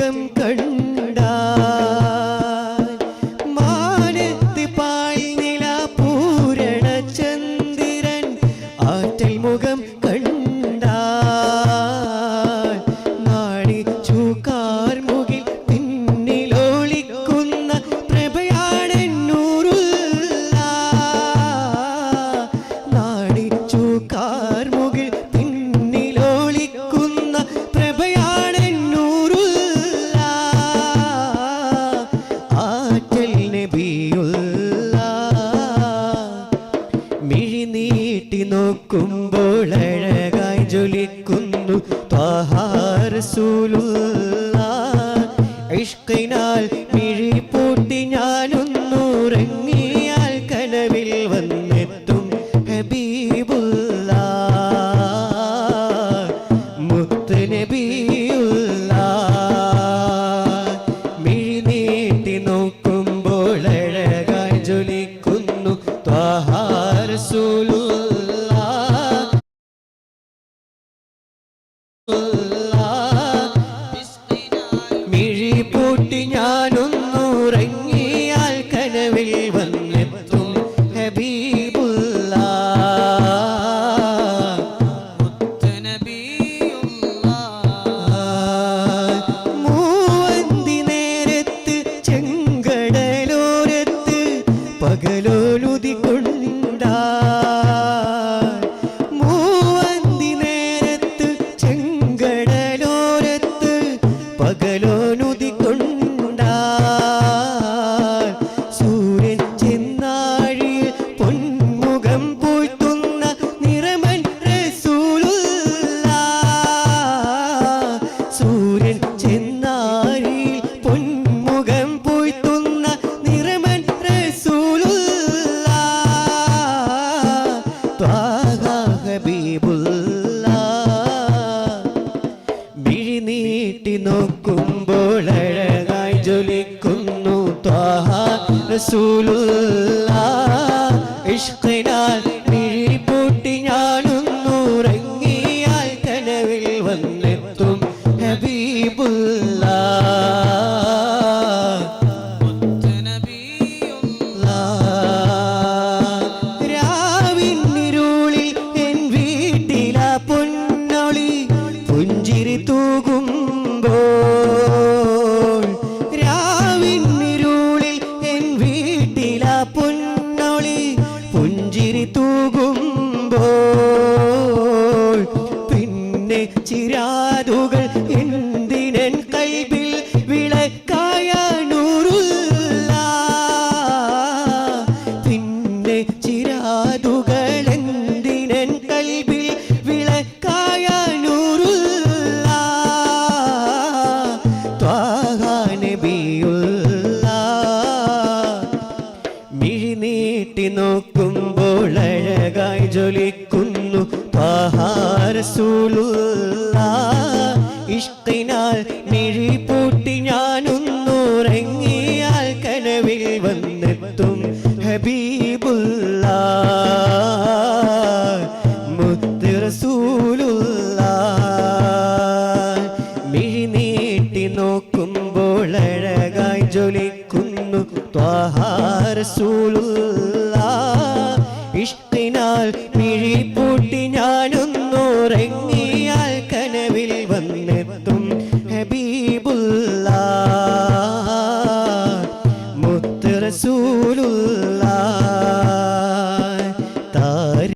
உலகம் கண் അഴകായി ജ്വലിക്കുന്നു ഇഷ്കിനാൽ മിഴി പൂട്ടി ഞാനൊന്നുറങ്ങിയാൽ കനവിൽ വന്നെത്തും ൂലു മിഴി പൊന്മുഖം പൂഴ്ത്തുന്ന നിറമൻ സൂര്യൻ ചെന്നാഴിയിൽ പൊന്മുഖം പൂഴ്ത്തുന്ന നിറമൻ റസൂലുള്ള ത്വാഹ ഹബീബുള്ള മിഴി നീട്ടി നോക്കുമ്പോൾ അഴകായി ജ്വലിക്കുന്നു ത്വാഹ റസൂലുള്ള ഇഷ്കിനാൽ മിഴി ചിരാതുകൾ എന്തിനൻ കൈബിൽ വിളക്കായ നൂറുള്ള പിന്നെ ചിരാതുകൾ എന്തിനൻ കൽബിൽ വിളക്കായ നൂറുള്ള മിഴി നീട്ടി നോക്കുമ്പോൾ അഴകായി ജ്വലിക്കുന്നു. ഇഷ്കിനാൽ മിഴി പൂട്ടി ഞാനൊന്നുറങ്ങിയാൽ കനവിൽ വന്നെത്തും ഹബീബുള്ള. മുത്ത് റസൂലുള്ള അഴകായി ത്വാഹാരസൂലുള്ള ഇഷ്കിനാൽ മിഴി റസൂലുള്ള